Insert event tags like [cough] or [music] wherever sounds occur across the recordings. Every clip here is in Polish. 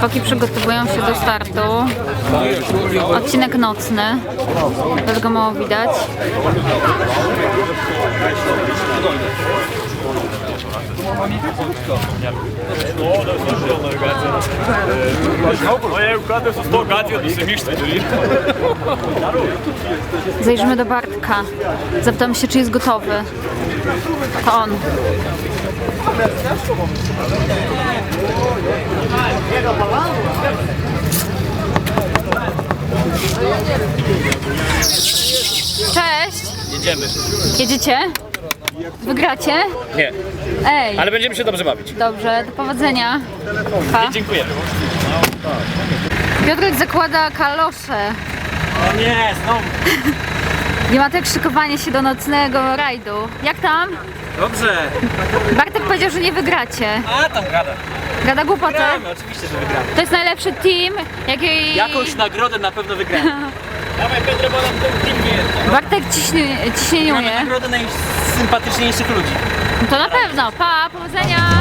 Chłopaki przygotowują się do startu. Odcinek nocny. Też go mało widać. Zajrzymy do Bartka. Zapytamy się, czy jest gotowy. To on. Cześć! Jedziemy. Jedziecie? Wygracie? Nie, Ej, ale będziemy się dobrze bawić. dobrze, do powodzenia. Pa. Dziękujemy. Piotrek zakłada kalosze. O nie, znowu. [laughs] Nie ma tak szykowanie się do nocnego rajdu. Jak tam? Dobrze. Bartek powiedział, że nie wygracie. A tam gada. Gada głupotę. Gramy, oczywiście, że wygramy. To jest najlepszy team, jaki... Jakąś nagrodę na pewno wygramy. [laughs] Dawaj Pedro, bo nam ten team wyjeżdża. Bartek ciśnie, Mamy ciśnieniuje. nagrodę najsympatyczniejszych ludzi. To na pewno. Pa, powodzenia!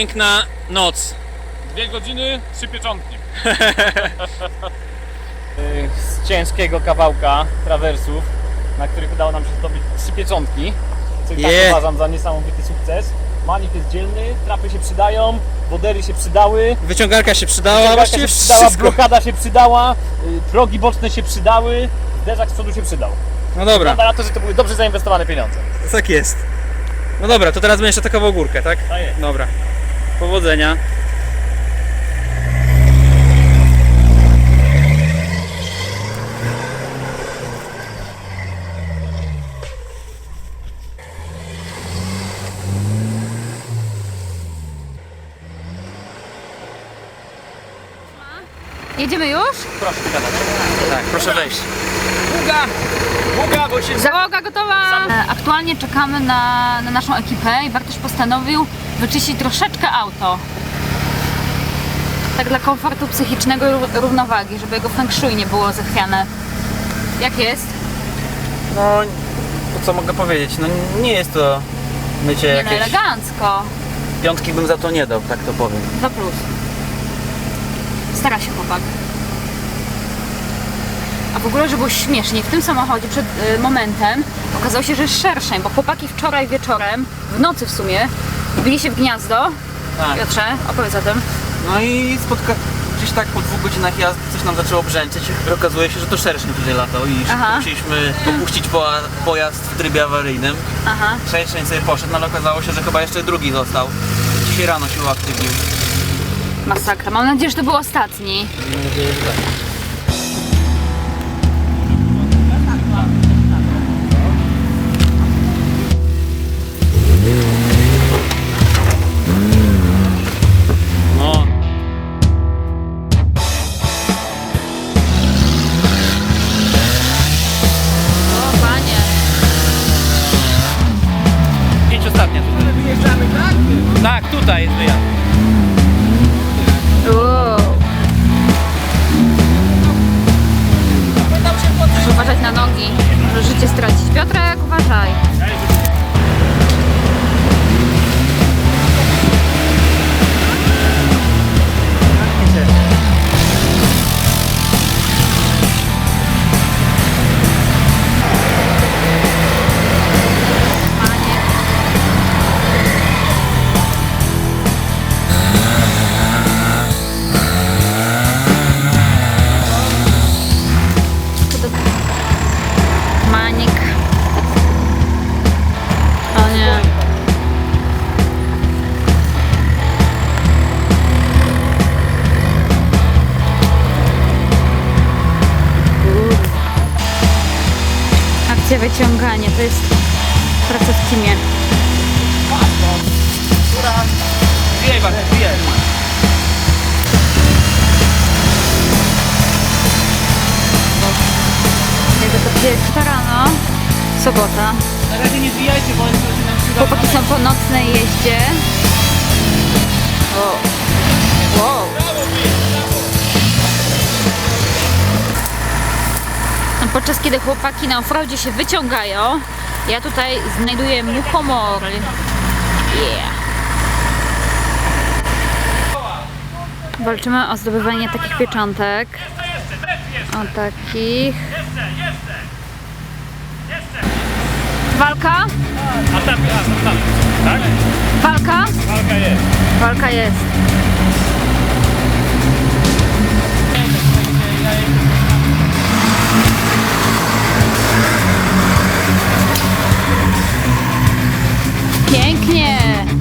Piękna noc. Dwie godziny, trzy pieczątki. [laughs] z ciężkiego kawałka trawersów, na których udało nam się zdobyć trzy pieczątki, co i tak uważam za niesamowity sukces. Manik jest dzielny, trapy się przydają, wodery się przydały, Wyciągarka się przydała, wyciągarka właściwie się przydała, wszystko. blokada się przydała, y, progi boczne się przydały, zderzak z przodu się przydał. No dobra, Wygląda na to, że to były dobrze zainwestowane pieniądze. tak jest. No dobra, to teraz będziesz atakował górkę, tak? Tak jest. Dobra. Powodzenia. Jedziemy już? Proszę gadać. Tak, proszę wejść. Długa! Długa, bo się... Załoga gotowa! E, Aktualnie czekamy na, na naszą ekipę i Bartosz postanowił wyczyścić troszeczkę auto. Tak dla komfortu psychicznego i ró- równowagi, żeby jego feng shui nie było zachwiane. Jak jest? No, co mogę powiedzieć? No nie jest to mycie Nie no, jakieś... elegancko. Piątki bym za to nie dał, tak to powiem. 2 plus. Stara się chłopak. A w ogóle, że było śmiesznie, w tym samochodzie przed y, momentem okazało się, że jest szerszeń, bo chłopaki wczoraj wieczorem, w nocy w sumie, wbili się w gniazdo. Tak. Piotrze, opowiedz o tym. No i spotka... Gdzieś tak po dwóch godzinach jazdy coś nam zaczęło brzęczeć i okazuje się, że to szerszeń tutaj latał i szybko Aha. musieliśmy opuścić pojazd w trybie awaryjnym. Aha. Szerszeń sobie poszedł, no ale okazało się, że chyba jeszcze drugi został. Dzisiaj rano się uaktywnił. Masakra. Mam nadzieję, że to był ostatni. Mam nadzieję, że tak. Tak, tutaj wyciąganie, to jest praca w teamie. Zbijaj. Jego to pierwsza rano, sobota. Na razie nie zbijajcie, bo jest nam przyda. Chłopaki są po nocnej jeździe. O. Podczas kiedy chłopaki na offroadzie się wyciągają, ja tutaj znajduję muchomory. Yeah. Walczymy o zdobywanie takich pieczątek. O takich. Walka? A. Tak? Walka? Walka jest. Walka jest. Pięknie.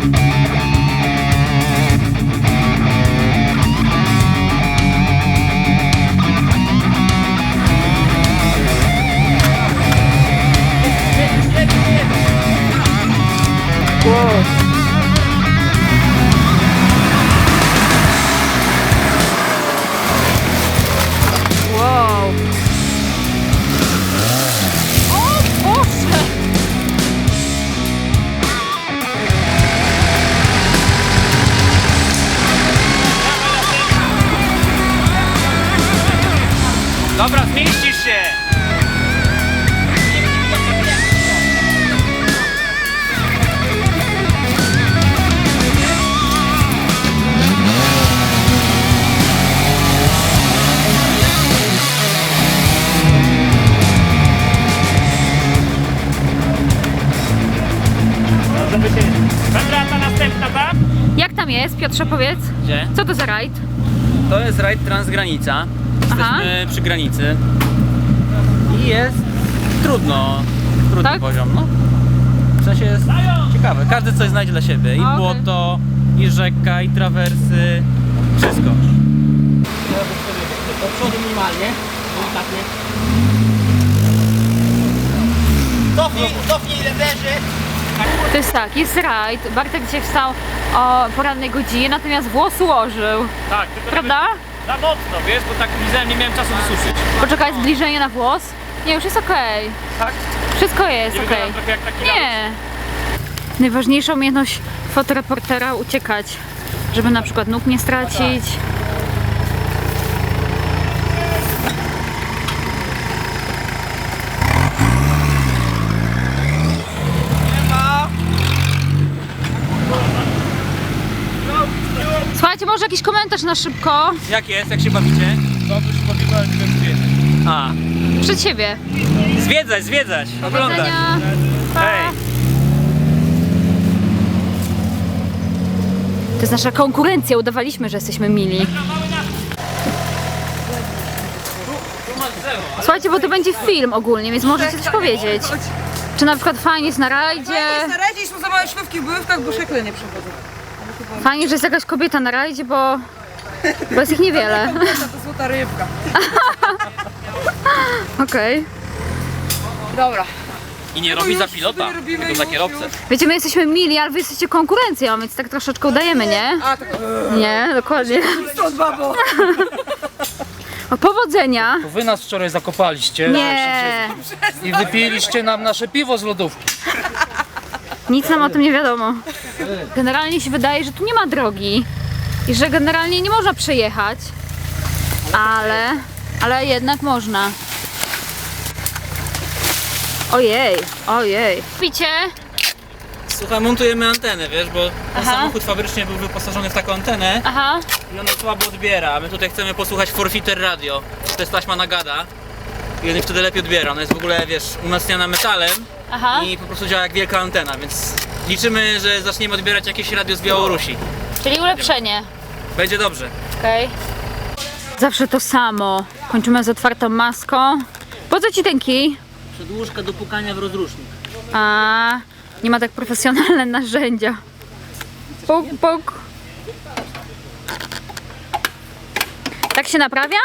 Powiedz? Gdzie? Co to za rajd? To jest rajd Transgranica. Aha. Jesteśmy przy granicy. I jest trudno. Trudny Tak? poziom, no. W sensie jest ciekawe. Każdy coś znajdzie dla siebie. I Okej. błoto, i rzeka, i trawersy. Wszystko. Do przodu minimalnie, delikatnie. Cofnij, cofnij ile leży. To jest tak, jest rajd. Bartek dzisiaj wstał o porannej godzinie, natomiast włos ułożył. Tak, tylko Prawda? żeby- Za mocno, wiesz, bo tak widziałem, nie miałem czasu wysuszyć. Poczekaj, zbliżenie na włos. Nie, już jest okej. Tak? Wszystko jest Nie okej. wyglądam trochę jak taki Nie. Najważniejsza umiejętność fotoreportera uciekać, żeby na przykład nóg nie stracić. Słuchajcie, może jakiś komentarz na szybko Jak jest? Jak się bawicie? Dobrze się bawiłem, ale nie wiem, A, przed siebie. zwiedzać, zwiedzać, oglądać. Powodzenia. Pa. Hej. To jest nasza konkurencja, udawaliśmy, że jesteśmy mili. Słuchajcie, bo to będzie film ogólnie, więc możecie coś powiedzieć. Czy na przykład fajnie jest na rajdzie? Staraliśmy za małe śliwki w bojówkach, bo szekle nie przechodzą. Fajnie, że jest jakaś kobieta na rajdzie, bo, bo jest ich niewiele. [laughs] To złota rybka. [laughs] Okej. Dobra. I nie robi za już pilota, sobie robimy, tylko za już, kierowcę. już. Wiecie, my jesteśmy mili, ale wy jesteście konkurencją, więc tak troszeczkę udajemy, nie? A, tak Nie, dokładnie. stąd babo. [laughs] O, powodzenia. To wy nas wczoraj zakopaliście Nie, i wypiliście nam nasze piwo z lodówki. Nic nam o tym nie wiadomo. Generalnie się wydaje, że tu nie ma drogi i że generalnie nie można przejechać, ale, ale jednak można. Ojej, ojej. Picie? Słuchaj, montujemy antenę, wiesz, bo ten Aha. samochód fabrycznie był wyposażony w taką antenę Aha, i ona słabo odbiera, a my tutaj chcemy posłuchać Forfeiter Radio. To jest taśma Nagada i on wtedy lepiej odbiera. Ona jest w ogóle, wiesz, umacniana metalem aha. i po prostu działa jak wielka antena, więc liczymy, że zaczniemy odbierać jakieś radio z Białorusi. Czyli ulepszenie. Będzie dobrze. Okej. Zawsze to samo. Kończymy z otwartą maską. Po co ci ten kij? Przedłużka do pukania w rozrusznik. A, nie ma tak profesjonalne narzędzia. Puk, puk. Tak się naprawia?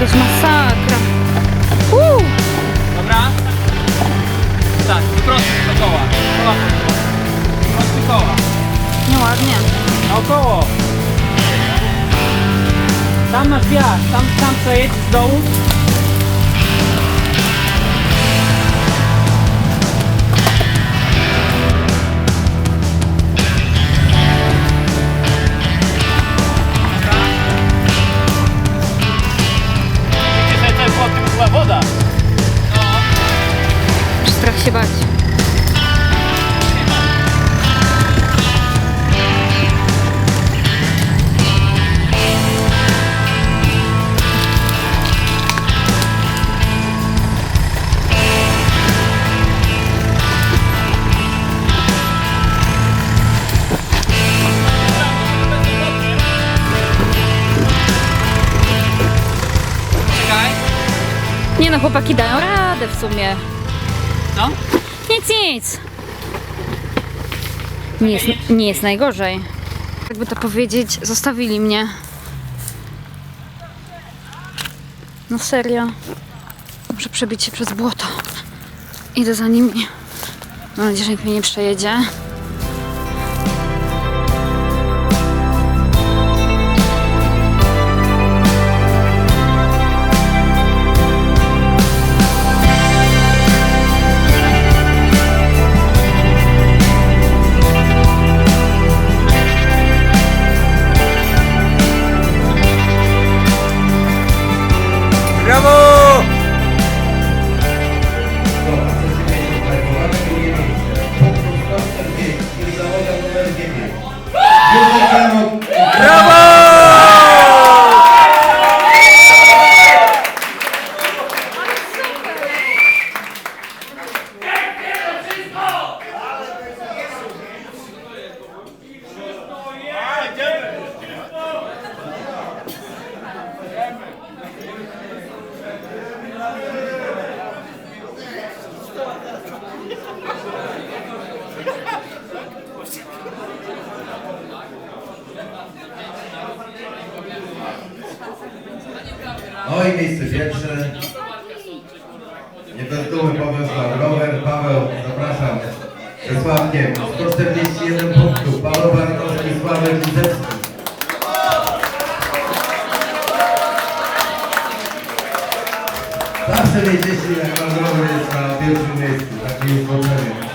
To jest masakra. Uu. Dobra? Tak, prosto Do Koła Prosty koła. No ładnie. Naokoło. Tam masz wiatr, tam, tam przejedź z dołu. Chłopaki dają radę w sumie. Co? Nic, nic. Nie jest, nie jest najgorzej. Jakby to powiedzieć, zostawili mnie. No serio. Muszę przebić się przez błoto. Idę za nimi. Mam nadzieję, że nikt mnie nie przejedzie. I miejsce pierwsze. Niebezdumny Paweł Rower. Paweł, zapraszam. Ze Sławkiem. 141 punktów. Paweł Baranowski, Sławek Lizewski. Zawsze wiedzieliście, jak pan rower jest na pierwszym miejscu. Takie jest wrażenie.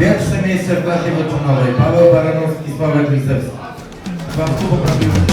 Pierwsze miejsce w klasie. Paweł Baranowski, Sławek Lisewski.